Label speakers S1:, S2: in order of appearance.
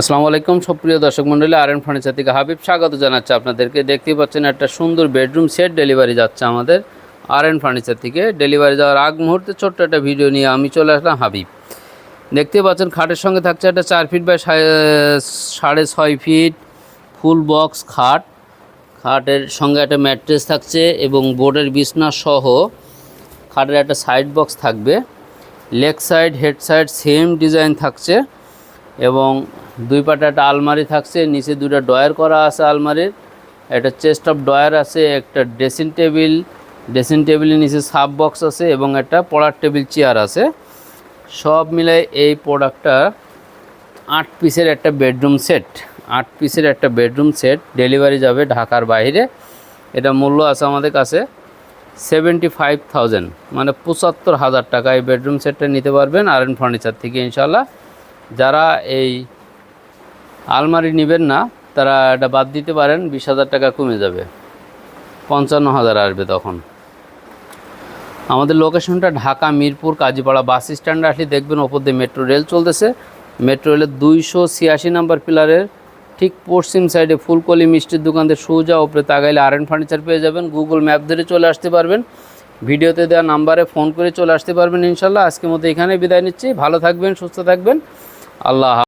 S1: আসসালামু আলাইকুম, সুপ্রিয় দর্শক মণ্ডলী আর এন ফার্নিচার থেকে হাবিব স্বাগত জানাচ্ছি আপনাদেরকে। দেখতে পাচ্ছেন একটা সুন্দর বেডরুম, সেট ডেলিভারি যাচ্ছে আমাদের আর এন ফার্নিচার থেকে। ডেলিভারি যাওয়ার আগ মুহূর্তে ছোট্ট একটা ভিডিও নিয়ে আমি চলে আসলাম হাবিব। দেখতে পাচ্ছেন, খাটের সঙ্গে থাকছে একটা চার ফিট বাই সাড়ে ছয় ফিট ফুল বক্স খাট। খাটের সঙ্গে একটা ম্যাট্রেস থাকছে এবং বোর্ডের বিছনা সহ খাটের একটা সাইড বক্স থাকবে। Leg side head side same design থাকছে এবং দুই পাটে একটা আলমারি থাকছে, নিচে দুটো ডয়ার করা আছে আলমারির। একটা চেস্ট অফ ডয়ার আছে, একটা ড্রেসিং টেবিল, ড্রেসিং টেবিলের নিচে সাব বক্স আছে এবং একটা পড়ার টেবিল চেয়ার আছে। সব মিলে এই প্রোডাক্টটা আট পিসের একটা বেডরুম সেট, আট পিসের একটা বেডরুম সেট ডেলিভারি যাবে ঢাকার বাইরে। এটা মূল্য আছে আমাদের কাছে সেভেন্টি ফাইভ থাউজেন্ড মানে পঁচাত্তর হাজার টাকা এই বেডরুম সেটটা নিতে পারবেন আর এন ফার্নিচার থেকে ইনশাল্লাহ যারা এই আলমারি নেবেন না, তারা এটা বাদ দিতে পারেন, বিশ হাজার টাকা কমে যাবে। পঞ্চান্ন হাজার আসবে তখন। আমাদের লোকেশনটা ঢাকা, মিরপুর, কাজীপাড়া বাস স্ট্যান্ডে আসলে দেখবেন ওপর দিয়ে মেট্রো রেল চলতেছে। মেট্রো রেলের দুইশো ছিয়াশি নাম্বার পিলারের ঠিক পশ্চিম সাইডে ফুলকলি মিষ্টির দোকানদের সোজা ওপরে তাগাইলে আর এন ফার্নিচার পেয়ে যাবেন। গুগল ম্যাপ ধরে চলে আসতে পারবেন। ভিডিওতে দেওয়া নাম্বারে ফোন করে চলে আসতে পারবেন ইনশাল্লাহ। আজকের মতো এখানে বিদায় নিচ্ছি। ভালো থাকবেন, সুস্থ থাকবেন। আল্লাহ।